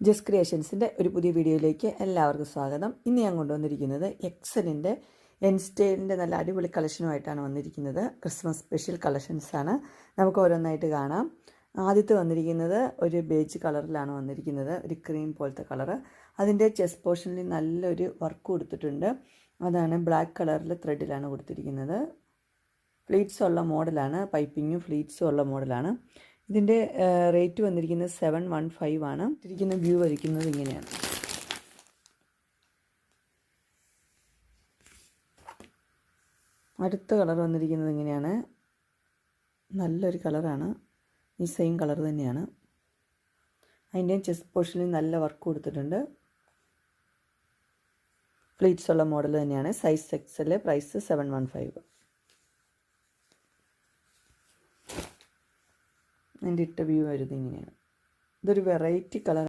ജസ് ക്രിയേഷൻസിന്റെ ഒരു പുതിയ വീഡിയോയിലേക്ക് എല്ലാവർക്കും സ്വാഗതം. ഇന്ന് ഞാൻ കൊണ്ടുവന്നിരിക്കുന്നത് എക്സലിന്റെ എൻസ്റ്റേലിന്റെ നല്ല അടിപൊളി കളക്ഷനുമായിട്ടാണ് വന്നിരിക്കുന്നത്. ക്രിസ്മസ് സ്പെഷ്യൽ കളക്ഷൻസാണ് നമുക്ക് ഓരോന്നായിട്ട് കാണാം. ആദ്യത്തെ വന്നിരിക്കുന്നത് ഒരു ബേജ് കളറിലാണ് വന്നിരിക്കുന്നത്. ഒരു ക്രീം പോലത്തെ കളറ്. അതിന്റെ ചെസ്റ്റ് പോർഷനിൽ നല്ലൊരു വർക്ക് കൊടുത്തിട്ടുണ്ട്. അതാണ് ബ്ലാക്ക് കളറിൽ ത്രെഡിലാണ് കൊടുത്തിരിക്കുന്നത്. ഫ്ലീറ്റ്സ് ഉള്ള മോഡലാണ് പൈപ്പിങ്ങും ഫ്ലീറ്റ്സും ഉള്ള മോഡലാണ് ഇതിന്റെ റേറ്റ് വന്നിരിക്കുന്നത് സെവൻ വൺ ഫൈവ് ആണ്. ഇരിക്കുന്ന വ്യൂ വരയ്ക്കുന്നത് ഇങ്ങനെയാണ്. അടുത്ത കളർ വന്നിരിക്കുന്നത് ഇങ്ങനെയാണ്. നല്ലൊരു കളറാണ് ഈ സെയിം കളർ തന്നെയാണ്. അതിന്റെ ചെസ്റ്റ് പോർഷനിൽ നല്ല വർക്ക് കൊടുത്തിട്ടുണ്ട്. ഫ്ലീറ്റ്സ് ഉള്ള മോഡൽ തന്നെയാണ്. Size XL price seven one five അതിന്റെ ഇട്ട വ്യൂ വരുന്നത് ഇങ്ങനെയാണ്. ഇതൊരു വെറൈറ്റി കളർ